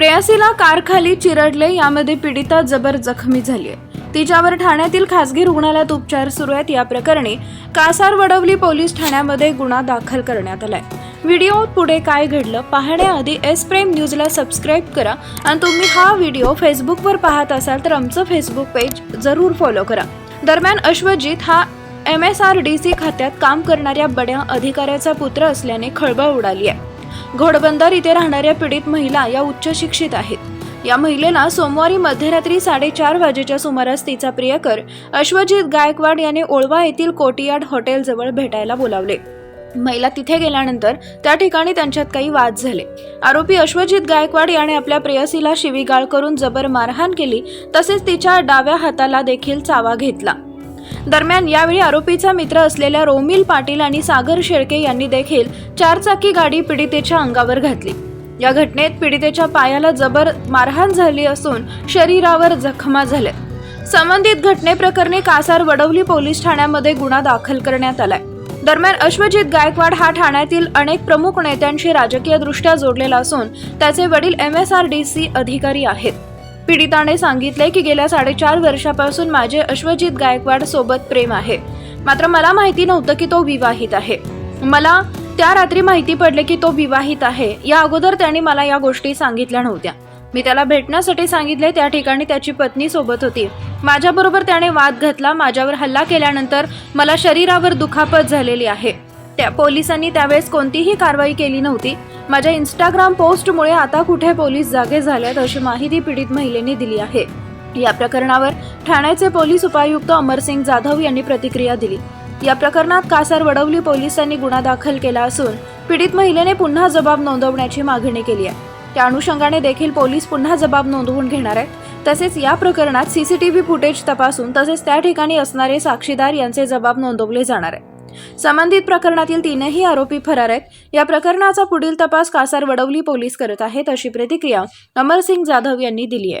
प्रेयसीला कारखाली चिरडले यामध्ये पीडिता जबर जखमी झाली आहे तिच्यावर ठाण्यातील खासगी रुग्णालयात उपचार सुरू आहेत. या प्रकरणी कासार वडवली पोलीस ठाण्यामध्ये गुन्हा दाखल करण्यात आलाय. व्हिडिओ पुढे काय घडलं पाहण्याआधी एस प्रेम न्यूजला सबस्क्राईब करा आणि तुम्ही हा व्हिडिओ फेसबुकवर पाहत असाल तर आमचं फेसबुक पेज जरूर फॉलो करा. दरम्यान अश्वजित हा M S R D C खात्यात काम करणाऱ्या बड्या अधिकाऱ्याचा पुत्र असल्याने खळबळ उडाली आहे. घोडबंदर इथे राहणाऱ्या पीडित महिला या उच्च शिक्षित आहेत. या महिलेला सोमवारी मध्यरात्री साडेचार वाजेच्या सुमारास तिचा प्रियकर अश्वजित गायकवाड याने ओळवा येथील कोटियाड हॉटेलजवळ भेटायला बोलावले. महिला तिथे गेल्यानंतर त्या ठिकाणी त्यांच्यात काही वाद झाले. आरोपी अश्वजित गायकवाड याने आपल्या प्रेयसीला शिवीगाळ करून जबर मारहाण केली तसेच तिच्या डाव्या हाताला देखील चावा घेतला. दरम्यान यावेळी आरोपीचा मित्र असलेल्या रोमिल पाटील आणि सागर शेळके यांनी देखील चारचाकी गाडी पीडितेच्या अंगावर घातली. या घटनेत पीडितेच्या पायाला जबर मारहाण झाली असून शरीरावर जखमा झाल्या. संबंधित घटनेप्रकरणी कासार वडवली पोलीस ठाण्यामध्ये गुन्हा दाखल करण्यात आलाय. दरम्यान अश्वजित गायकवाड हा ठाण्यातील अनेक प्रमुख नेत्यांशी राजकीयदृष्ट्या जोडलेला असून त्याचे वडील M S R D C अधिकारी आहेत. पीडिताने सांगितले की गेल्या साडेचार वर्षापासून माझे अश्वजित गायकवाड सोबत प्रेम आहे. मात्र मला माहिती नव्हतं की तो विवाहित आहे. मला त्या रात्री माहिती पडले की तो विवाहित आहे. या अगोदर त्याने मला या गोष्टी सांगितल्या नव्हत्या. मी त्याला भेटण्यासाठी सांगितले त्या ठिकाणी त्याची पत्नी सोबत होती. माझ्याबरोबर त्याने वाद घातला माझ्यावर हल्ला केल्यानंतर मला शरीरावर दुखापत झालेली आहे. त्या पोलिसांनी त्यावेळेस कोणतीही कारवाई केली नव्हती. माझ्या इंस्टाग्राम पोस्टमुळे आता कुठे पोलीस जागे झाल्यात अशी माहिती पीडित महिलेने दिली आहे. या प्रकरणावर ठाण्याचे पोलीस उपायुक्त अमरसिंग जाधव यांनी प्रतिक्रिया दिली. या प्रकरणात कासार वडवली पोलिसांनी गुन्हा दाखल केला असून पीडित महिलेने पुन्हा जबाब नोंदवण्याची मागणी केली आहे. त्या अनुषंगाने देखील पोलीस पुन्हा जबाब नोंदवून घेणार आहेत. तसेच या प्रकरणात सीसीटीव्ही फुटेज तपासून तसेच त्या ठिकाणी असणारे साक्षीदार यांचे जबाब नोंदवले जाणार आहेत. संबंधित प्रकरणातील तीनही आरोपी फरार आहेत. या प्रकरणाचा पुढील तपास कासार वडवली पोलीस करत आहेत अशी प्रतिक्रिया अमरसिंग जाधव यांनी दिली आहे.